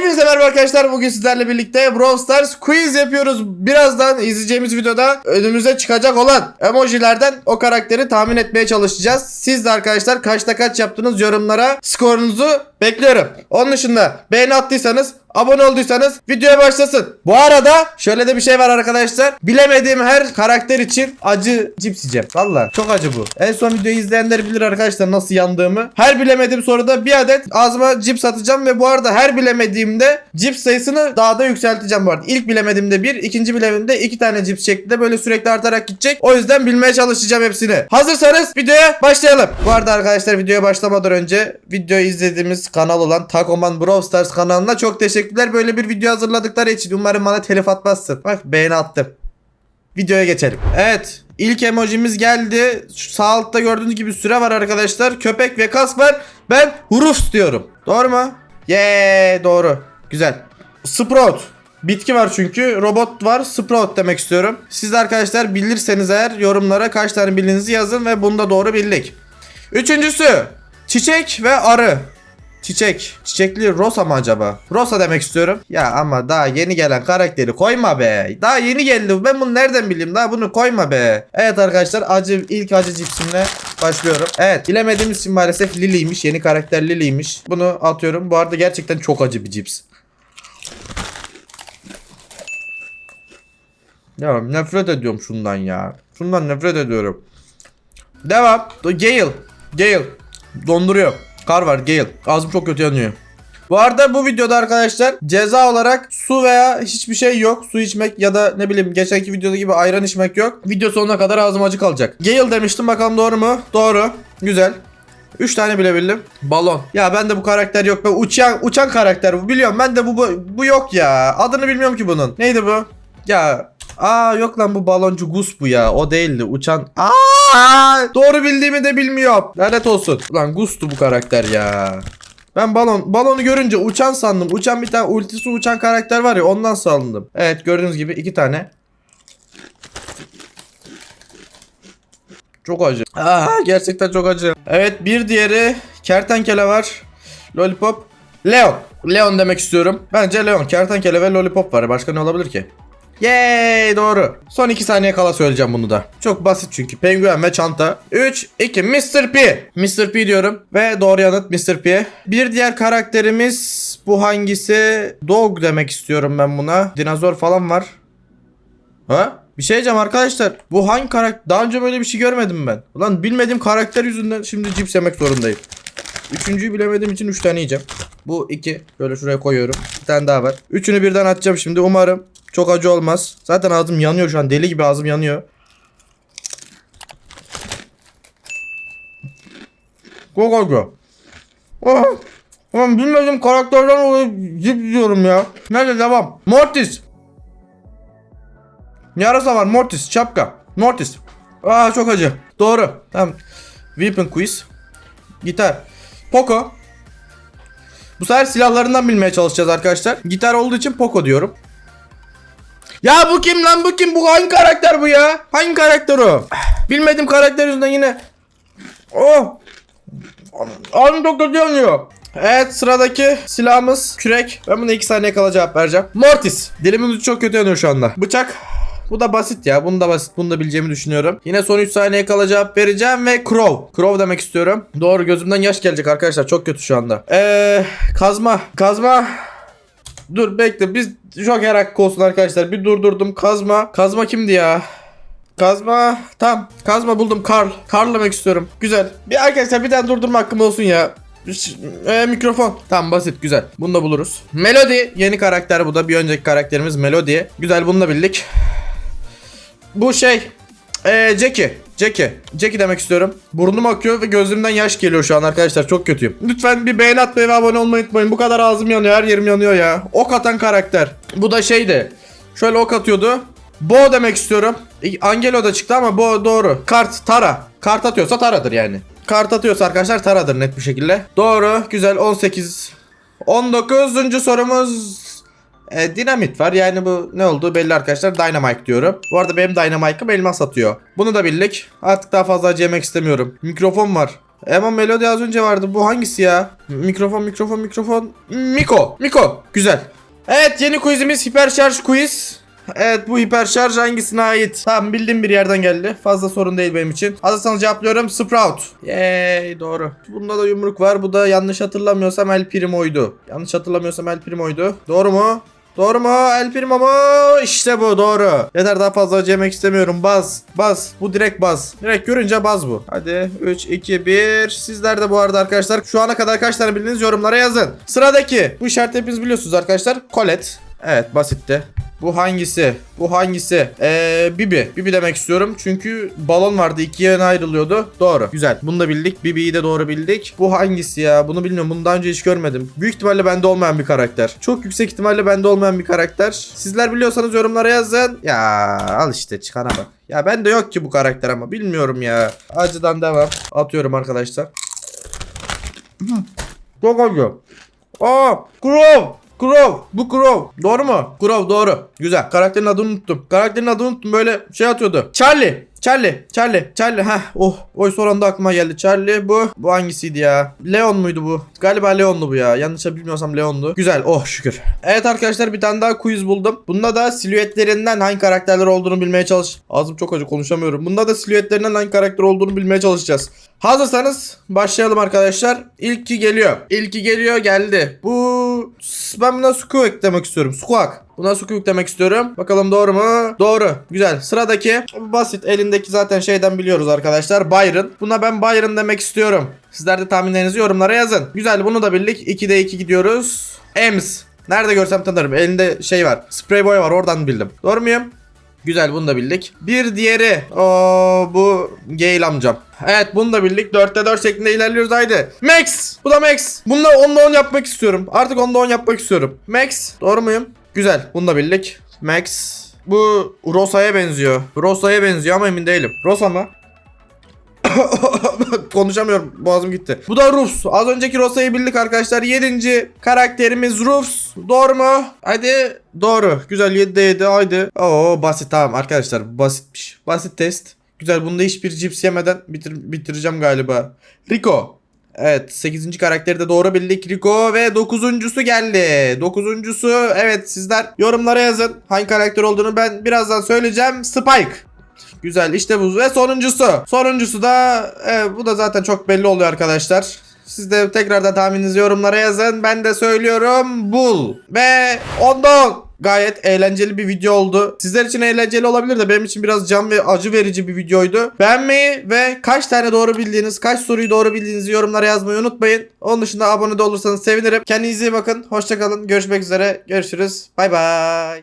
Hepinize merhaba arkadaşlar. Bugün sizlerle birlikte Brawl Stars quiz yapıyoruz. Birazdan izleyeceğimiz videoda önümüze çıkacak olan emojilerden o karakteri tahmin etmeye çalışacağız. Siz de arkadaşlar kaçta kaç yaptınız yorumlara skorunuzu bekliyorum. Onun dışında beğeni attıysanız Abone olduysanız videoya başlasın. Bu arada şöyle de bir şey var arkadaşlar. Bilemediğim her karakter için acı cips yiyeceğim. Valla çok acı bu. En son videoyu izleyenler bilir arkadaşlar nasıl yandığımı. Her bilemediğim soruda bir adet ağzıma cips atacağım ve bu arada her bilemediğimde cips sayısını daha da yükselteceğim bu arada. İlk bilemediğimde bir, ikinci bilemediğimde iki tane cips şeklinde böyle sürekli artarak gidecek. O yüzden bilmeye çalışacağım hepsini. Hazırsanız videoya başlayalım. Bu arada arkadaşlar videoya başlamadan önce videoyu izlediğimiz kanal olan Takoman Brawl Stars kanalına çok teşekkürler. Böyle bir video hazırladıkları için umarım bana telif atmazsın. Bak beğeni attım. Videoya geçelim. Evet. ilk emojimiz geldi. Şu sağ altta gördüğünüz gibi süre var arkadaşlar. Köpek ve kas var. Ben huruf diyorum. Doğru mu? Yeee doğru. Güzel. Sprout. Bitki var çünkü. Robot var. Sprout demek istiyorum. Siz de arkadaşlar bilirseniz eğer yorumlara kaç tane bildiğinizi yazın ve bunu da doğru bildik. Üçüncüsü. Çiçek ve arı. Çiçek. Çiçekli Rosa mı acaba? Rosa demek istiyorum. Ya ama daha yeni gelen karakteri koyma be. Daha yeni geldi. Ben bunu nereden bileyim? Daha bunu koyma be. Evet arkadaşlar acı ilk acı cipsimle başlıyorum. Evet bilemediğimiz için maalesef Lily'ymiş. Yeni karakter Lily'ymiş. Bunu atıyorum. Bu arada gerçekten çok acı bir cips. Ya nefret ediyorum şundan ya. Şundan nefret ediyorum. Devam. Gale. Gale. Donduruyor. Kar var Gale. Ağzım çok kötü yanıyor. Bu arada bu videoda arkadaşlar ceza olarak su veya hiçbir şey yok. Su içmek ya da ne bileyim geçenki videoda gibi ayran içmek yok. Video sonuna kadar ağzım acı kalacak. Gale demiştim bakalım doğru mu? Doğru. Güzel. 3 tane bile bildim. Balon. Ya ben de bu karakter yok. Ben uçan uçan karakter bu biliyorum. Ben de bu, bu bu yok ya. Adını bilmiyorum ki bunun. Neydi bu? Ya Aa yok lan bu baloncu Gus bu ya. O değildi. Uçan. Aa doğru bildiğimi de bilmiyorum. Lanet olsun. Lan Gus'tu bu karakter ya. Ben balon balonu görünce uçan sandım. Uçan bir tane ultisi uçan karakter var ya ondan sandım. Evet gördüğünüz gibi iki tane. Çok acı. Aa gerçekten çok acı. Evet bir diğeri kertenkele var. Lollipop. Leon. Leon demek istiyorum. Bence Leon. Kertenkele ve Lollipop var. Başka ne olabilir ki? Yay doğru. Son 2 saniye kala söyleyeceğim bunu da. Çok basit çünkü. Penguen ve çanta. 3, 2, Mr. P. Mr. P diyorum. Ve doğru yanıt Mr. P. Bir diğer karakterimiz bu hangisi? Dog demek istiyorum ben buna. Dinozor falan var. Ha? Bir şey diyeceğim arkadaşlar. Bu hangi karakter? Daha önce böyle bir şey görmedim ben. Ulan bilmediğim karakter yüzünden şimdi cips yemek zorundayım. Üçüncüyü bilemediğim için 3 tane yiyeceğim. Bu iki. Böyle şuraya koyuyorum. Bir tane daha var. Üçünü birden atacağım şimdi. Umarım çok acı olmaz. Zaten ağzım yanıyor şu an. Deli gibi ağzım yanıyor. Çok acı. Oh. Ulan bilmediğim karakterden dolayı cip diyorum ya. Neyse devam. Mortis. Yarasa var. Mortis. Şapka. Mortis. Aa çok acı. Doğru. Tamam. Weapon quiz. Gitar. Poco. Bu sefer silahlarından bilmeye çalışacağız arkadaşlar. Gitar olduğu için Poco diyorum. Ya bu kim lan bu kim? Bu hangi karakter bu ya? Hangi karakter o? Bilmediğim karakter yüzünden yine. Oh. Ağzım çok kötü yanıyor. Evet sıradaki silahımız kürek. Ben buna 2 saniye kala cevap vereceğim. Mortis. Dilimin ucu çok kötü yanıyor şu anda. Bıçak. Bu da basit ya. Bunu da basit. Bunu da bileceğimi düşünüyorum. Yine son 3 saniye kala cevap vereceğim ve Crow. Crow demek istiyorum. Doğru gözümden yaş gelecek arkadaşlar. Çok kötü şu anda. Eee kazma. Kazma. Dur bekle. Biz Joker hakkı olsun arkadaşlar. Bir durdurdum. Kazma. Kazma kimdi ya? Kazma. Tam. Kazma buldum. Karl. Karl demek istiyorum. Güzel. Bir arkadaşlar bir tane durdurma hakkım olsun ya. E, mikrofon. Tamam basit güzel. Bunu da buluruz. Melody. Yeni karakter bu da. Bir önceki karakterimiz Melody. Güzel bunu da bildik. Bu şey. Eee Jackie. Jackie. Jackie demek istiyorum. Burnum akıyor ve gözümden yaş geliyor şu an arkadaşlar. Çok kötüyüm. Lütfen bir beğeni atmayı ve abone olmayı unutmayın. Bu kadar ağzım yanıyor. Her yerim yanıyor ya. Ok atan karakter. Bu da şeydi. Şöyle ok atıyordu. Bo demek istiyorum. İ- Angelo da çıktı ama Bo doğru. Kart, Tara. Kart atıyorsa Tara'dır yani. Kart atıyorsa arkadaşlar Tara'dır net bir şekilde. Doğru. Güzel. 18. 19. sorumuz e, dinamit var. Yani bu ne olduğu belli arkadaşlar. Dynamite diyorum. Bu arada benim Dynamite'ım elmas atıyor. Bunu da bildik. Artık daha fazla acı istemiyorum. Mikrofon var. Ama melodi az önce vardı. Bu hangisi ya? Mikrofon, mikrofon, mikrofon. Miko, Miko. Güzel. Evet yeni quizimiz hiperşarj quiz. Evet bu hiperşarj hangisine ait? Tamam bildiğim bir yerden geldi. Fazla sorun değil benim için. Hazırsanız cevaplıyorum. Sprout. Yay doğru. Bunda da yumruk var. Bu da yanlış hatırlamıyorsam El Primo'ydu. Yanlış hatırlamıyorsam El Primo'ydu. Doğru mu? Doğru mu? El Primo mu? İşte bu doğru. Yeter daha fazla acı yemek istemiyorum. Baz. Baz. Bu direkt baz. Direkt görünce baz bu. Hadi 3, 2, 1. Sizler de bu arada arkadaşlar şu ana kadar kaç tane bildiniz yorumlara yazın. Sıradaki. Bu işareti hepiniz biliyorsunuz arkadaşlar. Colette. Evet basitti. Bu hangisi? Bu hangisi? Ee, Bibi. Bibi demek istiyorum. Çünkü balon vardı. ikiye ayrılıyordu. Doğru. Güzel. Bunu da bildik. Bibi'yi de doğru bildik. Bu hangisi ya? Bunu bilmiyorum. Bunu daha önce hiç görmedim. Büyük ihtimalle bende olmayan bir karakter. Çok yüksek ihtimalle bende olmayan bir karakter. Sizler biliyorsanız yorumlara yazın. Ya al işte çıkana bak. Ya bende yok ki bu karakter ama. Bilmiyorum ya. Acıdan devam. Atıyorum arkadaşlar. Çok acı. Aa, Crow. Crow. Bu Crow. Doğru mu? Crow doğru. Güzel. Karakterin adını unuttum. Karakterin adını unuttum. Böyle şey atıyordu. Charlie. Charlie. Charlie. Charlie. Heh. Oh. Oy son anda aklıma geldi. Charlie bu. Bu hangisiydi ya? Leon muydu bu? Galiba Leon'du bu ya. Yanlış bilmiyorsam Leon'du. Güzel. Oh şükür. Evet arkadaşlar bir tane daha quiz buldum. Bunda da silüetlerinden hangi karakterler olduğunu bilmeye çalış. Ağzım çok acı konuşamıyorum. Bunda da silüetlerinden hangi karakter olduğunu bilmeye çalışacağız. Hazırsanız başlayalım arkadaşlar. İlki geliyor. İlki geliyor geldi. Bu ben buna Squawk eklemek istiyorum. Squawk. Buna Squawk demek istiyorum. Bakalım doğru mu? Doğru. Güzel. Sıradaki basit. Elindeki zaten şeyden biliyoruz arkadaşlar. Byron. Buna ben Byron demek istiyorum. Sizler de tahminlerinizi yorumlara yazın. Güzel. Bunu da bildik. 2'de 2 gidiyoruz. Ems. Nerede görsem tanırım. Elinde şey var. Spray boy var. Oradan bildim. Doğru muyum? Güzel bunu da bildik. Bir diğeri. O bu Gale amcam. Evet bunu da bildik. 4'te 4 şeklinde ilerliyoruz haydi. Max. Bu da Max. Bununla 10'da 10 yapmak istiyorum. Artık 10'da 10 yapmak istiyorum. Max. Doğru muyum? Güzel. Bunu da bildik. Max. Bu Rosa'ya benziyor. Rosa'ya benziyor ama emin değilim. Rosa mı? Konuşamıyorum. Boğazım gitti. Bu da Rufus. Az önceki Rosa'yı bildik arkadaşlar. 7. karakterimiz Rufus. Doğru mu? Hadi. Doğru. Güzel 7'de 7. Haydi. Oo basit tamam arkadaşlar. Basitmiş. Basit test. Güzel. Bunda hiçbir cips yemeden bitir bitireceğim galiba. Rico. Evet 8. karakteri de doğru bildik Rico ve 9.sü geldi. 9.sü evet sizler yorumlara yazın. Hangi karakter olduğunu ben birazdan söyleyeceğim. Spike. Güzel işte bu ve sonuncusu. Sonuncusu da e, bu da zaten çok belli oluyor arkadaşlar. Siz de tekrardan tahmininizi yorumlara yazın. Ben de söylüyorum Bull. Ve ondan gayet eğlenceli bir video oldu. Sizler için eğlenceli olabilir de benim için biraz can ve acı verici bir videoydu. Beğenmeyi ve kaç tane doğru bildiğiniz, kaç soruyu doğru bildiğinizi yorumlara yazmayı unutmayın. Onun dışında abone de olursanız sevinirim. Kendinize iyi bakın. Hoşçakalın. Görüşmek üzere. Görüşürüz. Bay bay.